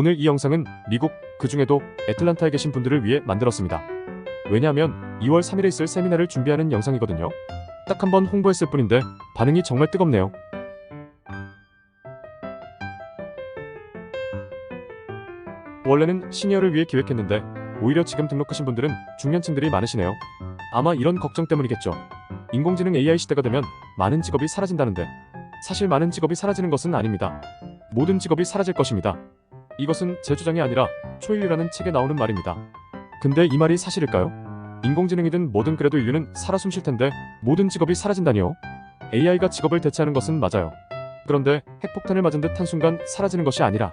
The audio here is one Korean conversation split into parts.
오늘 이 영상은 미국, 그 중에도 애틀란타에 계신 분들을 위해 만들었습니다. 왜냐하면 2월 3일에 있을 세미나를 준비하는 영상이거든요. 딱 한 번 홍보했을 뿐인데 반응이 정말 뜨겁네요. 원래는 시니어를 위해 기획했는데 오히려 지금 등록하신 분들은 중년층들이 많으시네요. 아마 이런 걱정 때문이겠죠. 인공지능 AI 시대가 되면 많은 직업이 사라진다는데 사실 많은 직업이 사라지는 것은 아닙니다. 모든 직업이 사라질 것입니다. 이것은 제 주장이 아니라 초인류라는 책에 나오는 말입니다. 근데 이 말이 사실일까요? 인공지능이든 뭐든 그래도 인류는 살아 숨쉴 텐데 모든 직업이 사라진다니요? AI가 직업을 대체하는 것은 맞아요. 그런데 핵폭탄을 맞은 듯 한순간 사라지는 것이 아니라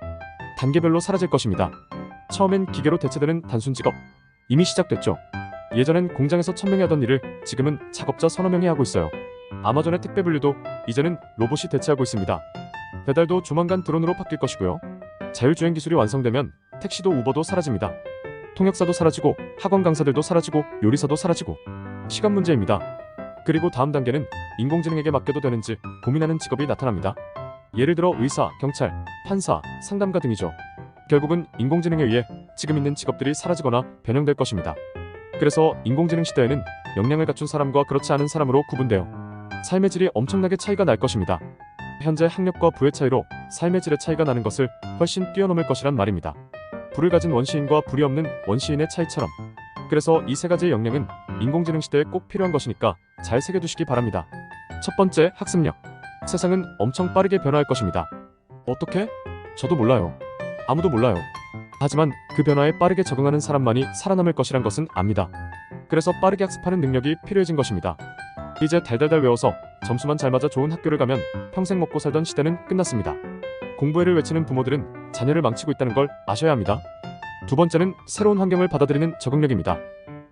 단계별로 사라질 것입니다. 처음엔 기계로 대체되는 단순 직업. 이미 시작됐죠. 예전엔 공장에서 천명이 하던 일을 지금은 작업자 서너 명이 하고 있어요. 아마존의 택배 분류도 이제는 로봇이 대체하고 있습니다. 배달도 조만간 드론으로 바뀔 것이고요. 자율주행 기술이 완성되면 택시도 우버도 사라집니다. 통역사도 사라지고 학원 강사들도 사라지고 요리사도 사라지고 시간 문제입니다. 그리고 다음 단계는 인공지능에게 맡겨도 되는지 고민하는 직업이 나타납니다. 예를 들어 의사, 경찰, 판사, 상담가 등이죠. 결국은 인공지능에 의해 지금 있는 직업들이 사라지거나 변형될 것입니다. 그래서 인공지능 시대에는 역량을 갖춘 사람과 그렇지 않은 사람으로 구분되어 삶의 질이 엄청나게 차이가 날 것입니다. 현재 학력과 부의 차이로 삶의 질의 차이가 나는 것을 훨씬 뛰어넘을 것이란 말입니다. 불을 가진 원시인과 불이 없는 원시인의 차이처럼. 그래서 이 세 가지의 역량은 인공지능 시대에 꼭 필요한 것이니까 잘 새겨두시기 바랍니다. 첫 번째, 학습력. 세상은 엄청 빠르게 변화할 것입니다. 어떻게? 저도 몰라요. 아무도 몰라요. 하지만 그 변화에 빠르게 적응하는 사람만이 살아남을 것이란 것은 압니다. 그래서 빠르게 학습하는 능력이 필요해진 것입니다. 이제 달달달 외워서 점수만 잘 맞아 좋은 학교를 가면 평생 먹고 살던 시대는 끝났습니다. 공부회를 외치는 부모들은 자녀를 망치고 있다는 걸 아셔야 합니다. 두 번째는 새로운 환경을 받아들이는 적응력입니다.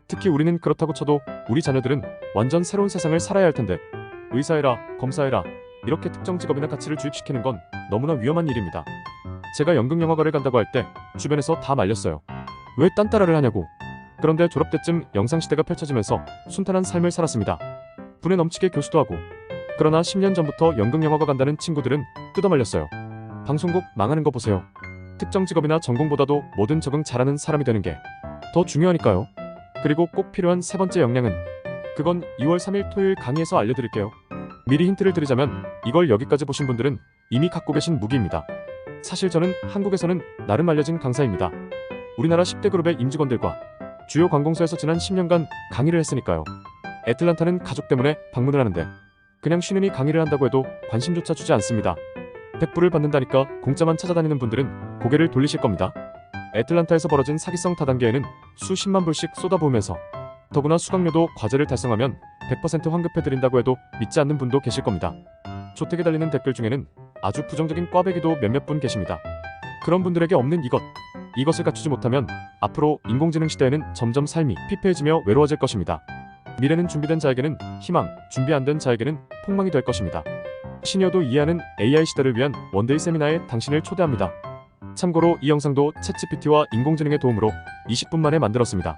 특히 우리는 그렇다고 쳐도 우리 자녀들은 완전 새로운 세상을 살아야 할 텐데 의사해라, 검사해라 이렇게 특정 직업이나 가치를 주입시키는 건 너무나 위험한 일입니다. 제가 연극영화과를 간다고 할 때 주변에서 다 말렸어요. 왜 딴따라를 하냐고. 그런데 졸업 때쯤 영상시대가 펼쳐지면서 순탄한 삶을 살았습니다. 분에 넘치게 교수도 하고. 그러나 10년 전부터 연극영화과 간다는 친구들은 뜯어말렸어요. 방송국 망하는 거 보세요. 특정 직업이나 전공보다도 뭐든 적응 잘하는 사람이 되는 게 더 중요하니까요. 그리고 꼭 필요한 세 번째 역량은 그건 2월 3일 토요일 강의에서 알려드릴게요. 미리 힌트를 드리자면 이걸 여기까지 보신 분들은 이미 갖고 계신 무기입니다. 사실 저는 한국에서는 나름 알려진 강사입니다. 우리나라 10대 그룹의 임직원들과 주요 관공서에서 지난 10년간 강의를 했으니까요. 애틀란타는 가족 때문에 방문을 하는데 그냥 쉬느니 강의를 한다고 해도 관심조차 주지 않습니다. 100불을 받는다니까 공짜만 찾아다니는 분들은 고개를 돌리실 겁니다. 애틀란타에서 벌어진 사기성 다단계에는 수십만 불씩 쏟아부으면서 더구나 수강료도 과제를 달성하면 100% 환급해드린다고 해도 믿지 않는 분도 계실 겁니다. 조택에 달리는 댓글 중에는 아주 부정적인 꽈배기도 몇몇 분 계십니다. 그런 분들에게 없는 이것, 이것을 갖추지 못하면 앞으로 인공지능 시대에는 점점 삶이 피폐해지며 외로워질 것입니다. 미래는 준비된 자에게는 희망, 준비 안 된 자에게는 폭망이 될 것입니다. 시니어도 이해하는 AI 시대를 위한 원데이 세미나에 당신을 초대합니다. 참고로 이 영상도 챗GPT와 인공지능의 도움으로 20분 만에 만들었습니다.